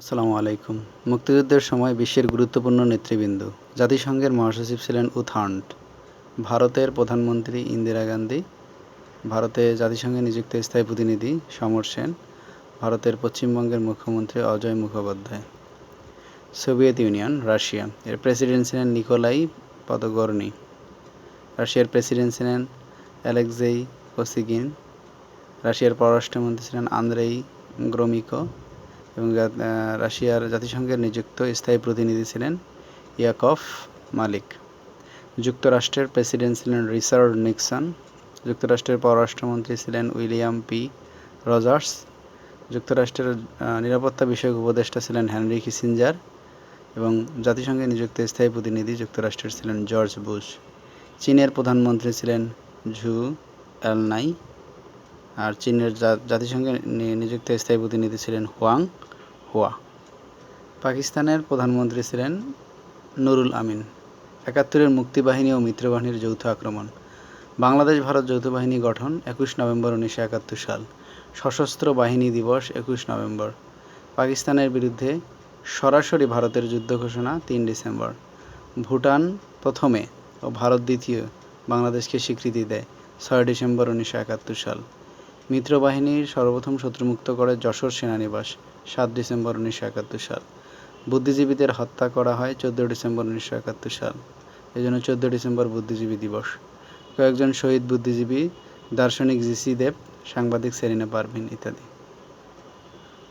আসসালামু আলাইকুম। মুক্তিযুদ্ধের সময় বিশ্বের গুরুত্বপূর্ণ নেতৃবৃন্দ, জাতিসংঘের মহাসচিব ছিলেন উথান্ড ভারতের প্রধানমন্ত্রী ইন্দিরা গান্ধী, ভারতে জাতিসংঘে নিযুক্ত স্থায়ী প্রতিনিধি সমর সেন, ভারতের পশ্চিমবঙ্গের মুখ্যমন্ত্রী Ajoy Mukhopadhyay. Soviet Union, Russia. এর প্রেসিডেন্ট ছিলেন নিকোলাই পদগর্নি রাশিয়ার প্রেসিডেন্ট ছিলেন অ্যালেক্সেই কোসিগিন। রাশিয়ার পররাষ্ট্রমন্ত্রী ছিলেন আন্দ্রেই গ্রোমিকো। এবং রাশিয়ার জাতিসংঘের নিযুক্ত স্থায়ী প্রতিনিধি ছিলেন ইয়াকফ মালিক। যুক্তরাষ্ট্রের প্রেসিডেন্ট ছিলেন রিচার্ড নিক্সন। যুক্তরাষ্ট্রের পররাষ্ট্রমন্ত্রী ছিলেন উইলিয়াম পি রজার্স। যুক্তরাষ্ট্রের নিরাপত্তা বিষয়ক উপদেষ্টা ছিলেন হেনরি কিসিঞ্জার এবং জাতিসংঘে নিযুক্ত স্থায়ী প্রতিনিধি যুক্তরাষ্ট্রের ছিলেন জর্জ বুশ। চীনের প্রধানমন্ত্রী ছিলেন ঝু এলনাই। আর চীনের জাতিসংঘে নিযুক্ত স্থায়ী প্রতিনিধি ছিলেন হোয়াং হোয়া। পাকিস্তানের প্রধানমন্ত্রী ছিলেন নুরুল আমিন। একাত্তরের মুক্তিবাহিনী ও মিত্রবাহিনীর যৌথ আক্রমণ। বাংলাদেশ ভারত যৌথ বাহিনী গঠন একুশ নভেম্বর উনিশশো একাত্তর সাল। সশস্ত্র বাহিনী দিবস একুশ নভেম্বর। পাকিস্তানের বিরুদ্ধে সরাসরি ভারতের যুদ্ধ ঘোষণা তিন ডিসেম্বর। ভুটান প্রথমে ও ভারত দ্বিতীয় বাংলাদেশকে স্বীকৃতি দেয় ছয় ডিসেম্বর উনিশশো একাত্তর সাল। মিত্রবাহিনীর সর্বপ্রথম শত্রুমুক্ত করে যশোর সেনানিবাস, সাত ডিসেম্বর উনিশশো একাত্তর সাল। বুদ্ধিজীবীদের হত্যা করা হয় চোদ্দ ডিসেম্বর উনিশশো একাত্তর সাল। এই জন্য চোদ্দ ডিসেম্বর বুদ্ধিজীবী দিবস। কয়েকজন শহীদ বুদ্ধিজীবী, দার্শনিক জিসি দেব, সাংবাদিক সেরিনা পারভিন ইত্যাদি।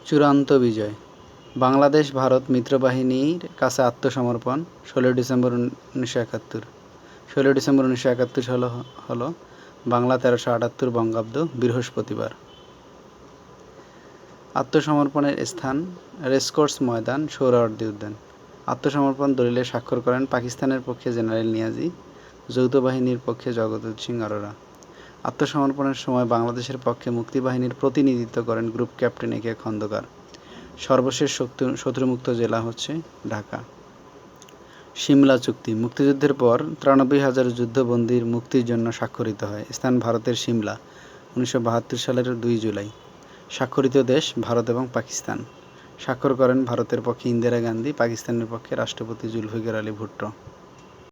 চূড়ান্ত বিজয়। বাংলাদেশ, ভারত মিত্রবাহিনীর কাছে আত্মসমর্পণ, ষোলো ডিসেম্বর উনিশশো একাত্তর। ষোলো ডিসেম্বর উনিশশো একাত্তর সাল হলো বাংলা তেরোশো আটাত্তর বঙ্গাব্দ বৃহস্পতিবার। আত্মসমর্পণের স্থান, রেসকোর্স ময়দান, সৌরাওয়ার্দী উদ্যান। আত্মসমর্পণ দলিলে স্বাক্ষর করেন পাকিস্তানের পক্ষে জেনারেল নিয়াজি, যৌথ বাহিনীর পক্ষে জগদীপ সিং আরোরা। আত্মসমর্পণের সময় বাংলাদেশের পক্ষে মুক্তিবাহিনীর প্রতিনিধিত্ব করেন group captain A K Khandakar. সর্বশেষ শত্রুমুক্ত জেলা হচ্ছে ঢাকা। সিমলা চুক্তি। মুক্তিযুদ্ধের পর তিরানব্বই হাজার যুদ্ধবন্দীর মুক্তির জন্য স্বাক্ষরিত হয় স্থান ভারতের সিমলা, উনিশশো বাহাত্তর সালের দুই জুলাই। স্বাক্ষরিত দেশ ভারত এবং পাকিস্তান। স্বাক্ষর করেন ভারতের পক্ষে ইন্দিরা গান্ধী, পাকিস্তানের পক্ষে রাষ্ট্রপতি জুলফিকার আলী ভুট্টো।